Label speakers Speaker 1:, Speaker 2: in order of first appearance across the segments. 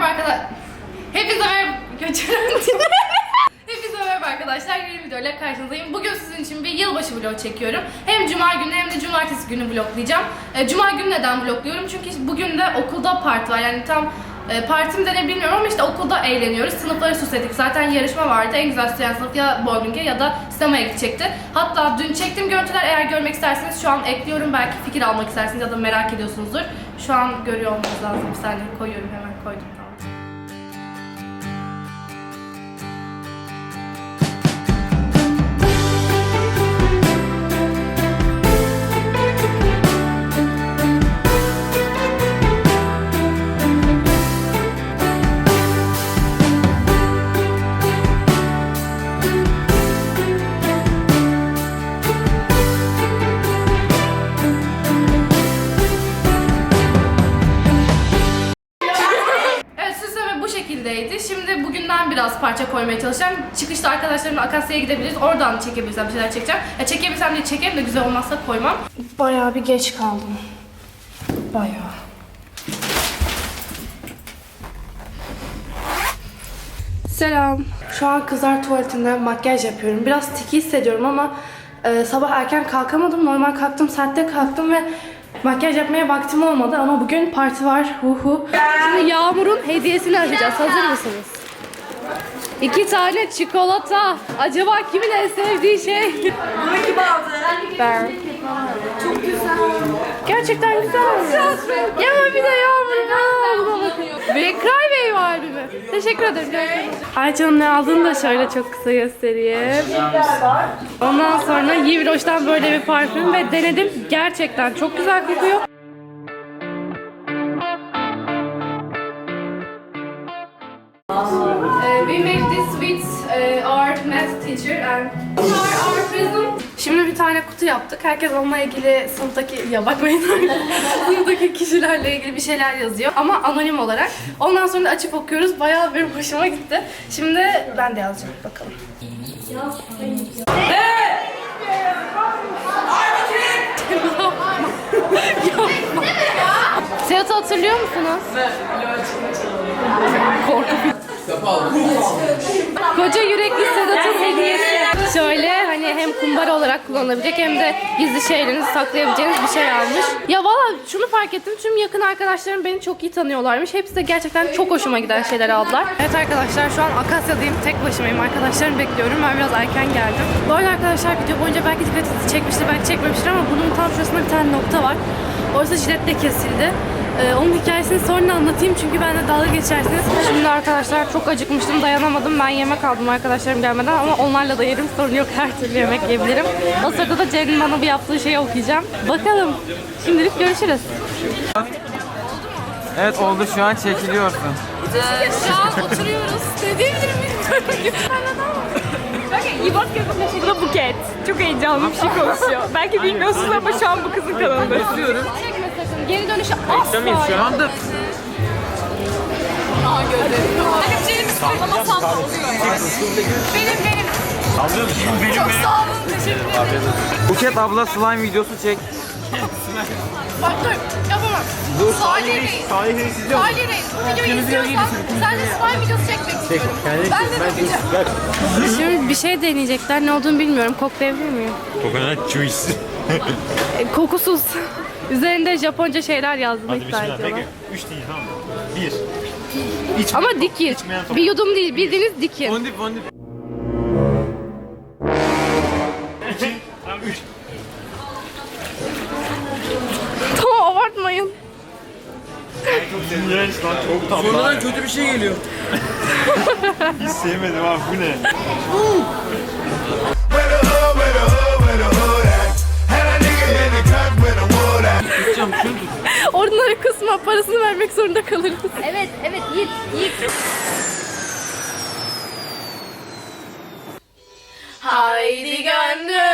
Speaker 1: merhaba arkadaşlar. Hepinize merhaba. Kaçırdım. Hepinize merhaba arkadaşlar. Yeni bir videoyla karşınızdayım. Bugün sizin için bir yılbaşı vlog çekiyorum. Hem cuma günü hem de cumartesi günü vloglayacağım. E, cuma günü neden vlogluyorum? Çünkü bugün de okulda parti var. Yani tam e, parti mi denir bilmiyorum ama işte okulda eğleniyoruz. Sınıfları süsledik. Zaten yarışma vardı. En güzel süsleyen sınıf ya bowling'e ya da sinemaya gidecekti. Hatta dün çektiğim görüntüler eğer görmek isterseniz şu an ekliyorum. Belki fikir almak isterseniz ya da merak ediyorsunuzdur. Şu an görüyor olmanız lazım. Bir saniye koyuyorum hemen koydum tamam. Biraz parça koymaya çalışacağım. Çıkışta arkadaşlarımla Akasya'ya gidebiliriz. Oradan çekebilirsem bir şeyler çekeceğim. Ya çekebilirsem de çekerim de güzel olmazsa koymam. Bayağı bir geç kaldım. Bayağı. Selam. Şu an kızlar tuvaletinde makyaj yapıyorum. Biraz tiki hissediyorum ama e, sabah erken kalkamadım. Normal kalktım saatte kalktım ve makyaj yapmaya vaktim olmadı ama bugün parti var. Huhu. Şimdi Yağmur'un hediyesini açacağız. Hazır mısınız? İki tane çikolata. Acaba kimin en sevdiği şey?
Speaker 2: Bunu kim?
Speaker 1: Ben. Çok güzel. Gerçekten güzel. Ya bir de albümü. Ve Cry Baby albümü. Teşekkür ederim. Ayça'nın ne aldığını da şöyle çok kısa göstereyim. Ondan sonra Yves Roche'dan böyle bir parfüm ve denedim. Gerçekten çok güzel kokuyor. Teacher and our, our prison. Şimdi bir tane kutu yaptık. Herkes onunla ilgili sınıftaki, ya bakmayın sınıftaki kişilerle ilgili bir şeyler yazıyor. Ama anonim olarak. Ondan sonra da açıp okuyoruz. Bayağı benim hoşuma gitti. Şimdi ben de yazacağım. Bakalım. Yapma. Seat'ı hatırlıyor musunuz? Korku Koca yürekli Sedat'ın hediyesi. Şöyle hani hem kumbara olarak kullanabilecek hem de gizli şeylerinizi saklayabileceğiniz bir şey almış. Ya valla şunu fark ettim. Tüm yakın arkadaşlarım beni çok iyi tanıyorlarmış. Hepsi de gerçekten çok hoşuma giden şeyler aldılar. Evet arkadaşlar şu an Akasya'dayım. Tek başımayım. Arkadaşlarımı bekliyorum. Ben biraz erken geldim. Bu arada arkadaşlar video boyunca belki dikkatinizi çekmiştir, belki çekmemiştir ama bunun tam şurasında bir tane nokta var. Orası jiletle kesildi. Ee, onun hikayesini sonra anlatayım çünkü ben de dalga geçersiniz. Şimdi arkadaşlar çok acıkmıştım dayanamadım. Ben yemek aldım arkadaşlarım gelmeden ama onlarla da yerim sorun yok her türlü yemek yiyebilirim. O sırada da Ceren'in bana bir yaptığı şeyi okuyacağım. Bakalım. Şimdilik görüşürüz.
Speaker 3: Evet oldu şu an çekiliyorsun.
Speaker 1: Şu an oturuyoruz. Bilmiyorum.
Speaker 4: İyi bak Bu da Buket. Çok heyecanlı bir şey konuşuyor. Belki bilmiyorsunuz ama şu an bu kızın kanalında.
Speaker 3: Bekliyorum.
Speaker 1: Geri dönüşü asla
Speaker 3: Şu anda Buket abla slime videosu çek.
Speaker 1: Bak dur yapamam.
Speaker 3: Dur
Speaker 1: Salih Reis.
Speaker 3: Salih Reis izliyor
Speaker 1: Salih Reis. Bu videoyu izliyorsan sen de slime videosu çekmek istiyorum. Ben de deneyeceğim. Şimdi bir şey deneyecekler. Ne olduğunu bilmiyorum. Koklayabilir miyim?
Speaker 5: Coconut juice.
Speaker 1: E, kokusuz. Üzerinde Japonca şeyler yazdığını
Speaker 5: Hadi
Speaker 1: iddia
Speaker 5: bismillah.
Speaker 1: ediyorlar.
Speaker 5: Peki. Üç değil tamam mı? Bir. İç.
Speaker 1: Ama dikir.
Speaker 5: İçmeyen top.
Speaker 1: Bir yudum değil. Bildiğiniz dikir.
Speaker 3: Fondip fondip.
Speaker 5: Tamam
Speaker 1: abartmayın.
Speaker 5: İğrenç lan çok tatlı.
Speaker 3: Sonradan kötü bir şey geliyor.
Speaker 5: Hiç sevmedim abi bu ne?
Speaker 3: Tutacağım şunu tut.
Speaker 1: Onları kısma. Parasını vermek zorunda kalırız.
Speaker 4: Evet, evet. Yiğit, Yiğit.
Speaker 1: Haydi gönlüm.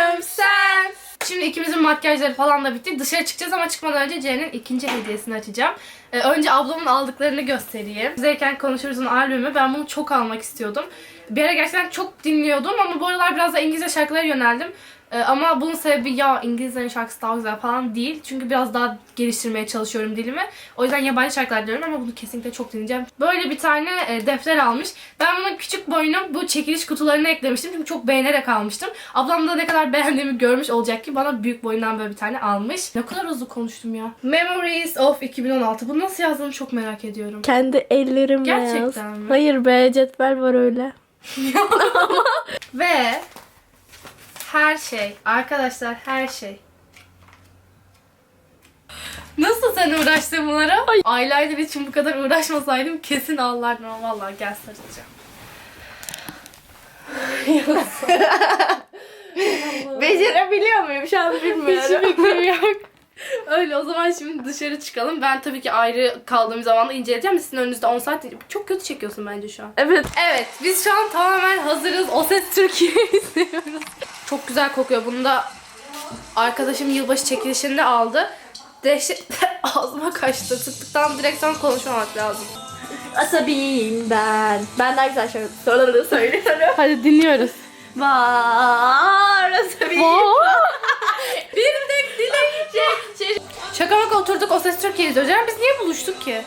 Speaker 1: Şimdi ikimizin makyajları falan da bitti. Dışarı çıkacağız ama çıkmadan önce Ceren'in ikinci hediyesini açacağım. Ee, önce ablamın aldıklarını göstereyim. Zeyken Konuşuruz'un albümü. Ben bunu çok almak istiyordum. Bir ara gerçekten çok dinliyordum ama bu aralar biraz da İngilizce şarkılara yöneldim. Ee, ama bunun sebebi ya İngilizlerin şarkısı daha güzel falan değil. Çünkü biraz daha geliştirmeye çalışıyorum dilimi. O yüzden yabancı şarkılar diyorum ama bunu kesinlikle çok dinleyeceğim. Böyle bir tane e, defter almış. Ben bunu küçük boyunu bu çekiliş kutularına eklemiştim. Çünkü çok beğenerek almıştım. Ablam da ne kadar beğendiğimi görmüş olacak ki bana büyük boyundan böyle bir tane almış. Ne kadar hızlı konuştum ya. Memories of 2016. Bunu nasıl yazdığını çok merak ediyorum.
Speaker 2: Kendi ellerimle
Speaker 1: Gerçekten
Speaker 2: yaz.
Speaker 1: mi?
Speaker 2: Hayır be cetvel var öyle.
Speaker 1: Ve her şey, arkadaşlar her şey. Nasıl sen uğraştın bunlara? Aylardır için bu kadar uğraşmasaydım kesin ağlardım ama vallahi gel sarılacağım.
Speaker 2: Becerebiliyor muyum şu an
Speaker 1: Hiç fikrim yok. Öyle o zaman şimdi dışarı çıkalım. Ben tabii ki ayrı kaldığım zaman da inceleyeceğim. Sizin önünüzde 10 saat çok kötü çekiyorsun bence şu an.
Speaker 2: Evet.
Speaker 1: Evet biz şu an tamamen hazırız. O ses Türkiye'yi izliyoruz. Çok güzel kokuyor. Bunu da arkadaşım yılbaşı çekilişinde aldı. Dehşet ağzıma kaçtı. Sıktıktan direkt sonra konuşmamak lazım.
Speaker 2: Asabiyim ben. Ben daha güzel şarkı söylüyorum.
Speaker 1: Hadi dinliyoruz.
Speaker 2: Var asabiyim.
Speaker 1: Bir tek dilek Şaka maka oturduk O Ses Türkiye izliyoruz. Biz niye buluştuk ki?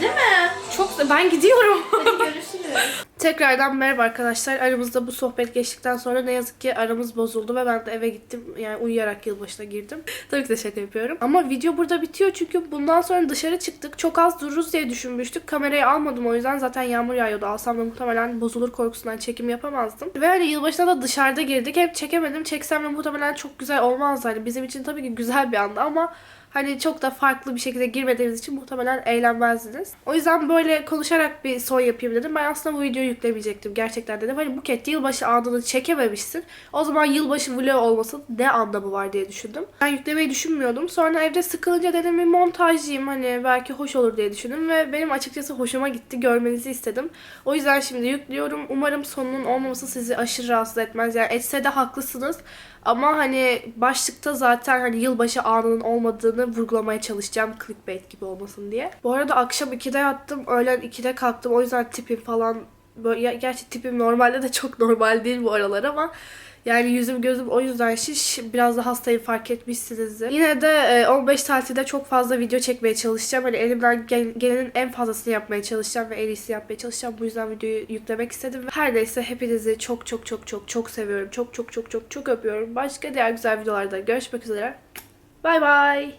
Speaker 2: Değil mi?
Speaker 1: Çok ben gidiyorum.
Speaker 2: Görüşürüz.
Speaker 1: Tekrardan merhaba arkadaşlar. Aramızda bu sohbet geçtikten sonra ne yazık ki aramız bozuldu ve ben de eve gittim. Yani uyuyarak yılbaşına girdim. Tabii ki de şaka yapıyorum. Ama video burada bitiyor çünkü bundan sonra dışarı çıktık. Çok az dururuz diye düşünmüştük. Kamerayı almadım o yüzden zaten yağmur yağıyordu. Alsam da muhtemelen bozulur korkusundan çekim yapamazdım. Ve hani yılbaşına da dışarıda girdik. Hep çekemedim. Çeksem de muhtemelen çok güzel olmazdı. Hani bizim için tabii ki güzel bir anda ama Hani çok da farklı bir şekilde girmediğimiz için muhtemelen eğlenmezdiniz. O yüzden böyle konuşarak bir son yapayım dedim. Ben aslında bu videoyu yüklemeyecektim. Gerçekten dedim. Hani Buket yılbaşı anını çekememişsin. O zaman yılbaşı vlog olmasın ne anlamı var diye düşündüm. Ben yüklemeyi düşünmüyordum. Sonra evde sıkılınca dedim bir montajcıyım. Hani belki hoş olur diye düşündüm. Ve benim açıkçası hoşuma gitti. Görmenizi istedim. O yüzden şimdi yüklüyorum. Umarım sonunun olmaması sizi aşırı rahatsız etmez. Yani etse de haklısınız. Ama hani başlıkta zaten hani yılbaşı anının olmadığını vurgulamaya çalışacağım clickbait gibi olmasın diye. Bu arada akşam 2'de yattım, öğlen 2'de kalktım. O yüzden tipim falan böyle gerçi tipim normalde de çok normal değil bu aralar ama yani yüzüm gözüm o yüzden şiş. Biraz da hastayım fark etmişsinizdir. Yine de e, 15 tatilde çok fazla video çekmeye çalışacağım. Hani elimden gel- gelenin en fazlasını yapmaya çalışacağım ve en iyisini yapmaya çalışacağım. Bu yüzden videoyu yüklemek istedim. Her neyse hepinizi çok çok çok çok çok seviyorum. Çok çok çok çok çok öpüyorum. Başka diğer güzel videolarda görüşmek üzere. Bay bay.